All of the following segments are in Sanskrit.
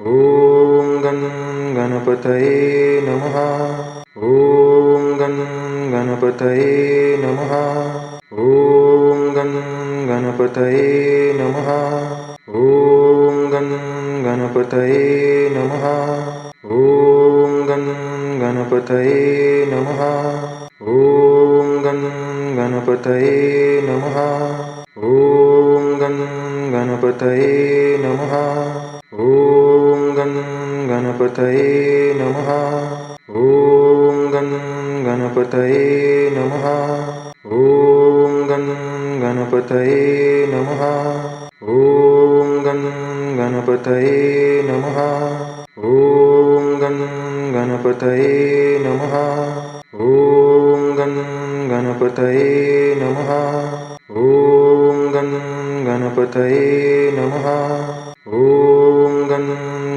ॐ गं गणपतये नमः। ॐ गं गणपतये नमः। ॐ गं गणपतये नमः। ॐ गं गणपतये नमः। ॐ गं गणपतये नमः। ॐ गं गणपतये नमः। ॐ गं गणपतये नमः। ॐ गणपतये नमः। ॐ गं गणपतये नमः। ॐ गं गणपतये नमः। ॐ गं गणपतये नमः। ॐ गं गणपतये नमः। ॐ गं गणपतये नमः। ॐ गं गणपतये नमः। ॐ गं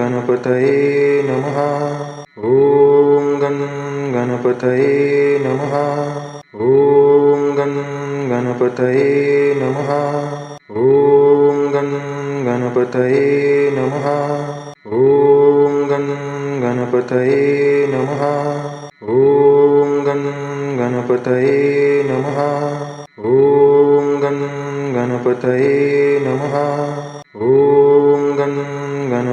गणपतये नमः। ॐ गं गणपतये नमः। ॐ गं गणपतये नमः। ॐ गं गणपतये नमः। ॐ गं गणपतये नमः। ॐ गं गणपतये नमः। ॐ गं गणपतये नमः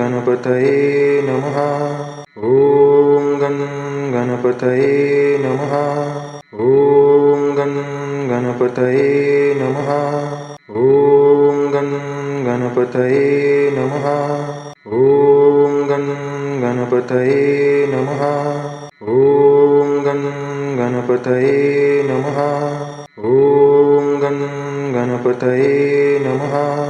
गणपतये नमः। ॐ गं गणपतये नमः। ॐ गं गणपतये नमः। ॐ गं गणपतये नमः। ॐ गं गणपतये नमः। ॐ गं गणपतये नमः। ॐ गं गणपतये नमः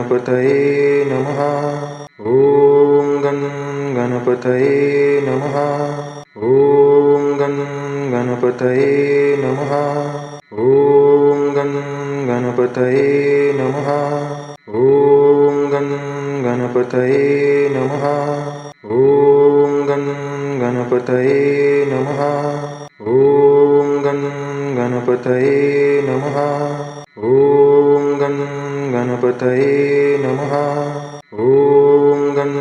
गणपतये नमः। ॐ गं गणपतये नमः। ॐ गं गणपतये नमः। ॐ गं गणपतये नमः। ॐ गं गणपतये नमः। ॐ गं गणपतये नमः। ॐ गं गणपतये नमः गणपतये नमः। ॐ गं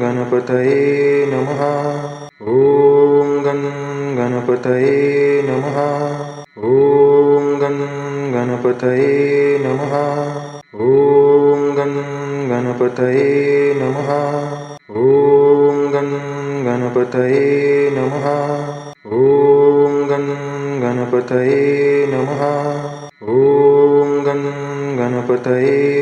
गणपतये नमः। ॐ गं गणपतये नमः। ॐ गं गणपतये नमः। ॐ गं गणपतये नमः। ॐ गं गणपतये नमः। ॐ गं गणपतये नमः। ॐ गं गणपतये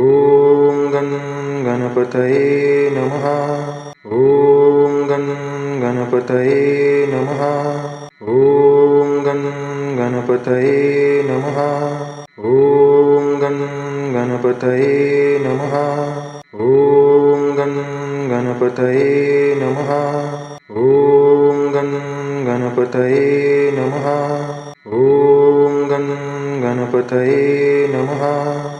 ॐ गं गणपतये नमः। ॐ गं गणपतये नमः। ॐ गं गणपतये नमः। ॐ गं गणपतये नमः। ॐ गं गणपतये नमः। ॐ गं गणपतये नमः। ॐ गं गणपतये नमः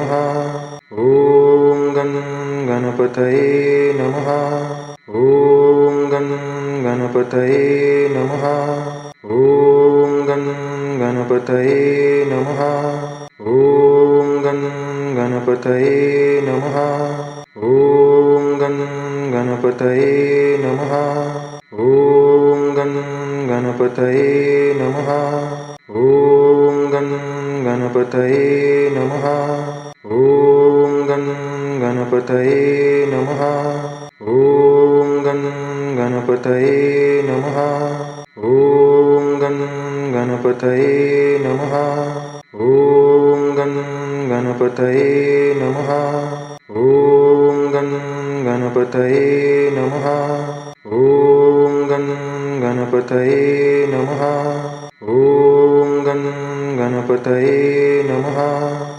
नमः। ॐ गं गणपतये नमः। ॐ गं गणपतये नमः। ॐ गं गणपतये नमः। ॐ गं गणपतये नमः। ॐ गं गणपतये नमः। ॐ गं गणपतये नमः। ॐ गं गणपतये गं गणपतये नमः। ॐ गं गणपतये नमः। ॐ गं गणपतये नमः। ॐ गं गणपतये नमः। ॐ गं गणपतये नमः। ॐ गं गणपतये नमः। ॐ गं गणपतये नमः